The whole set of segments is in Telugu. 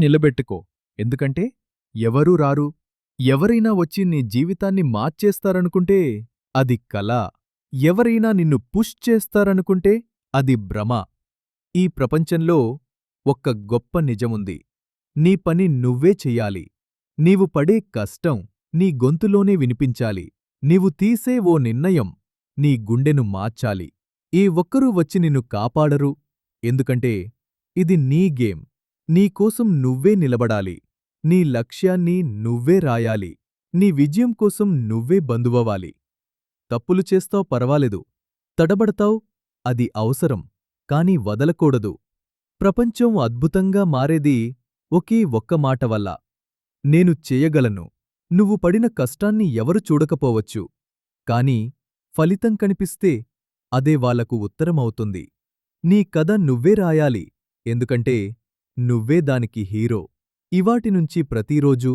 నిలబెట్టుకో. ఎందుకంటే ఎవరూ రారు? ఎవరైనా వచ్చి నీ జీవితాన్ని మార్చేస్తారనుకుంటే అది కల. ఎవరైనా నిన్ను పుష్ చేస్తారనుకుంటే అది భ్రమ. ఈ ప్రపంచంలో ఒక్క గొప్ప నిజముంది. నీ పని నువ్వే చెయ్యాలి. నీవు పడే కష్టం నీ గొంతులోనే వినిపించాలి. నీవు తీసే ఓ నిర్ణయం నీ గుండెను మార్చాలి. ఈ ఒక్కరూ వచ్చి నిన్ను కాపాడరు. ఎందుకంటే ఇది నీ గేమ్. నీకోసం నువ్వే నిలబడాలి. నీ లక్ష్యాన్ని నువ్వే రాయాలి. నీ విజయం కోసం నువ్వే బంధువవాలి తప్పులు చేస్తావు పర్వాలేదు. తడబడతావు అది అవసరం కాని వదలకూడదు. ప్రపంచం అద్భుతంగా మారేది ఒకే ఒక్క మాట వల్ల. నేను చేయగలను. నువ్వు పడిన కష్టాన్ని ఎవరు చూడకపోవచ్చు. కాని ఫలితం కనిపిస్తే అదే వాళ్ళకు ఉత్తరమవుతుంది. నీ కథ నువ్వే రాయాలి. ఎందుకంటే నువ్వే దానికి హీరో. ఇవాటినుంచి ప్రతిరోజూ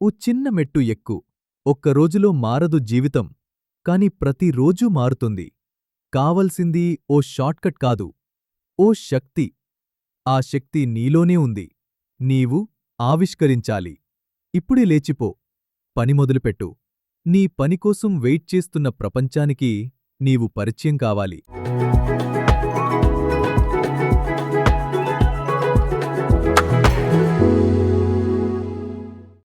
ఓ చిన్న మెట్టు ఎక్కు. ఒక్కరోజులో మారదు జీవితం. కాని ప్రతిరోజూ మారుతుంది. కావలసింది ఓ షార్ట్కట్ కాదు. ఓ శక్తి. ఆ శక్తి నీలోనే ఉంది. నీవు ఆవిష్కరించాలి. ఇప్పుడే లేచిపో. పని మొదలుపెట్టు. నీ పనికోసం వెయిట్ చేస్తున్న ప్రపంచానికి నీవు పరిచయం కావాలి.